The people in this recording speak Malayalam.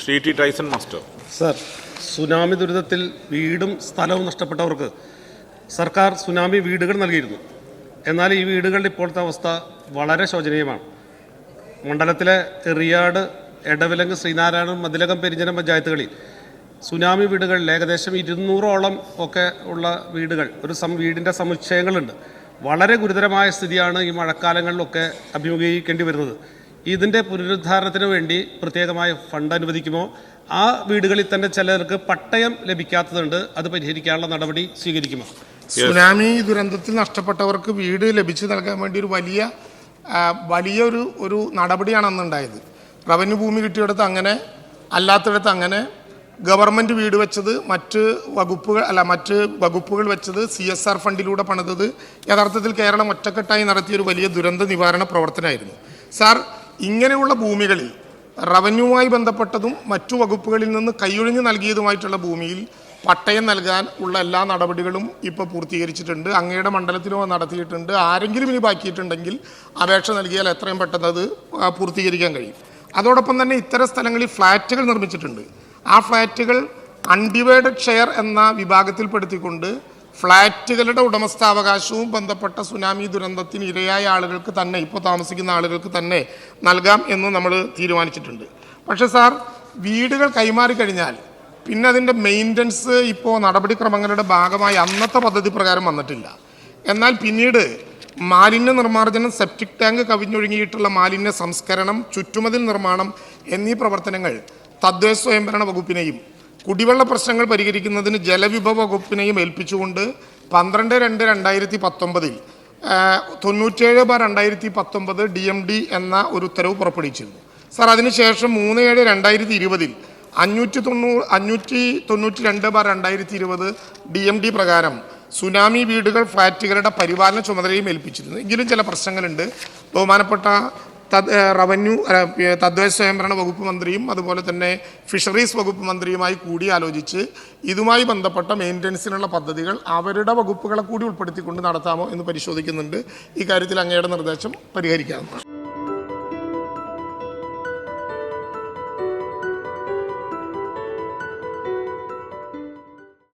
Shri T Tyson master. Sir tsunami ദുരിതത്തിൽ വീടും സ്ഥലവും നഷ്ടപ്പെട്ടവർക്ക് സർക്കാർ സുനാമി വീടുകൾ നൽകിയിരുന്നു. എന്നാൽ ഈ വീടുകളുടെ ഇപ്പോഴത്തെ അവസ്ഥ വളരെ ശോചനീയമാണ്. മണ്ഡലത്തിലെ എറിയാട് എടവിലങ്ങ് ശ്രീനാരായണൻ മതിലകം പെരിഞ്ഞനം പഞ്ചായത്തുകളിൽ സുനാമി വീടുകളിൽ ഏകദേശം ഇരുന്നൂറോളം ഒക്കെ ഉള്ള വീടുകൾ ഒരു സം വീടിന്റെ സമുച്ചയങ്ങളുണ്ട്. വളരെ ഗുരുതരമായ സ്ഥിതിയാണ് ഈ മഴക്കാലങ്ങളിലൊക്കെ അഭിമുഖീകരിക്കേണ്ടി വരുന്നത്. ഇതിന്റെ പുനരുദ്ധാരണത്തിന് വേണ്ടി പ്രത്യേകമായ ഫണ്ട് അനുവദിക്കുമോ? ആ വീടുകളിൽ തന്നെ ചിലർക്ക് പട്ടയം ലഭിക്കാത്തതുണ്ട്. അത് പരിഹരിക്കാനുള്ള നടപടി സ്വീകരിക്കുമോ? സുനാമി ദുരന്തത്തിൽ നഷ്ടപ്പെട്ടവർക്ക് വീട് ലഭിച്ചു നൽകാൻ വേണ്ടി ഒരു വലിയ വലിയൊരു ഒരു നടപടിയാണ് അന്നുണ്ടായത്. റവന്യൂ ഭൂമി കിട്ടിയെടുത്ത് അങ്ങനെ അല്ലാത്തിടത്ത് അങ്ങനെ ഗവൺമെന്റ് വീട് വെച്ചത് മറ്റ് വകുപ്പുകൾ അല്ല മറ്റ് വകുപ്പുകൾ വെച്ചത് സി എസ് ആർ ഫണ്ടിലൂടെ പണിതത് യഥാർത്ഥത്തിൽ കേരളം ഒറ്റക്കെട്ടായി നടത്തിയ ഒരു വലിയ ദുരന്ത നിവാരണ പ്രവർത്തനമായിരുന്നു. സാർ ഇങ്ങനെയുള്ള ഭൂമികളിൽ റവന്യൂവുമായി ബന്ധപ്പെട്ടതും മറ്റു വകുപ്പുകളിൽ നിന്ന് കൈയൊഴിഞ്ഞ് നൽകിയതുമായിട്ടുള്ള ഭൂമിയിൽ പട്ടയം നൽകാൻ ഉള്ള എല്ലാ നടപടികളും ഇപ്പോൾ പൂർത്തീകരിച്ചിട്ടുണ്ട്. അങ്ങയുടെ മണ്ഡലത്തിലോ നടത്തിയിട്ടുണ്ട്. ആരെങ്കിലും ഇനി ബാക്കിയിട്ടുണ്ടെങ്കിൽ അപേക്ഷ നൽകിയാൽ എത്രയും പെട്ടെന്ന് അത് പൂർത്തീകരിക്കാൻ കഴിയും. അതോടൊപ്പം തന്നെ ഇത്തരം സ്ഥലങ്ങളിൽ ഫ്ലാറ്റുകൾ നിർമ്മിച്ചിട്ടുണ്ട്. ആ ഫ്ലാറ്റുകൾ അൺഡിവൈഡഡ് ഷെയർ എന്ന വിഭാഗത്തിൽപ്പെടുത്തിക്കൊണ്ട് ഫ്ലാറ്റുകളുടെ ഉടമസ്ഥാവകാശവും ബന്ധപ്പെട്ട സുനാമി ദുരന്തത്തിന് ഇരയായ ആളുകൾക്ക് തന്നെ ഇപ്പോൾ താമസിക്കുന്ന ആളുകൾക്ക് തന്നെ നൽകാം എന്ന് നമ്മൾ തീരുമാനിച്ചിട്ടുണ്ട്. പക്ഷേ സാർ വീടുകൾ കൈമാറി കഴിഞ്ഞാൽ പിന്നെ അതിന്റെ മെയിന്റനൻസ് ഇപ്പോൾ നടപടിക്രമങ്ങളുടെ ഭാഗമായി അന്നത്തെ പദ്ധതി പ്രകാരം വന്നിട്ടില്ല. എന്നാൽ പിന്നീട് മാലിന്യ നിർമ്മാർജനം സെപ്റ്റിക് ടാങ്ക് കവിഞ്ഞൊഴുകിയിട്ടുള്ള മാലിന്യ സംസ്കരണം ചുറ്റുമതിൽ നിർമ്മാണം എന്നീ പ്രവർത്തനങ്ങൾ തദ്ദേശ സ്വയംഭരണ വകുപ്പിനെയും കുടിവെള്ള പ്രശ്നങ്ങൾ പരിഹരിക്കുന്നതിന് ജലവിഭവ വകുപ്പിനെയും ഏൽപ്പിച്ചുകൊണ്ട് പന്ത്രണ്ട് രണ്ട് രണ്ടായിരത്തി പത്തൊമ്പതിൽ തൊണ്ണൂറ്റേഴ് ബാർ രണ്ടായിരത്തി പത്തൊമ്പത് ഡി എം ഡി എന്ന ഒരു ഉത്തരവ് പുറപ്പെടുവിച്ചിരുന്നു. സാർ അതിനുശേഷം മൂന്ന് ഏഴ് രണ്ടായിരത്തി ഇരുപതിൽ അഞ്ഞൂറ്റി തൊണ്ണൂറ് അഞ്ഞൂറ്റി തൊണ്ണൂറ്റി രണ്ട് ബാർ രണ്ടായിരത്തി ഇരുപത് ഡി എം ഡി പ്രകാരം സുനാമി വീടുകൾ ഫ്ലാറ്റുകളുടെ പരിപാലന ചുമതലയും ഏൽപ്പിച്ചിരുന്നു. എങ്കിലും ചില പ്രശ്നങ്ങളുണ്ട്. ബഹുമാനപ്പെട്ട റവന്യൂ അല്ല, ഏഹ് തദ്ദേശ സ്വയംഭരണ വകുപ്പ് മന്ത്രിയും അതുപോലെ തന്നെ ഫിഷറീസ് വകുപ്പ് മന്ത്രിയുമായി കൂടിയാലോചിച്ച് ഇതുമായി ബന്ധപ്പെട്ട മെയിന്റനൻസിനുള്ള പദ്ധതികൾ അവരുടെ വകുപ്പുകളെ കൂടി ഉൾപ്പെടുത്തിക്കൊണ്ട് നടത്താമോ എന്ന് പരിശോധിക്കുന്നുണ്ട്. ഇക്കാര്യത്തിൽ കാര്യത്തിൽ അങ്ങയുടെ നിർദ്ദേശം പരിഹരിക്കാവുന്നതാണ്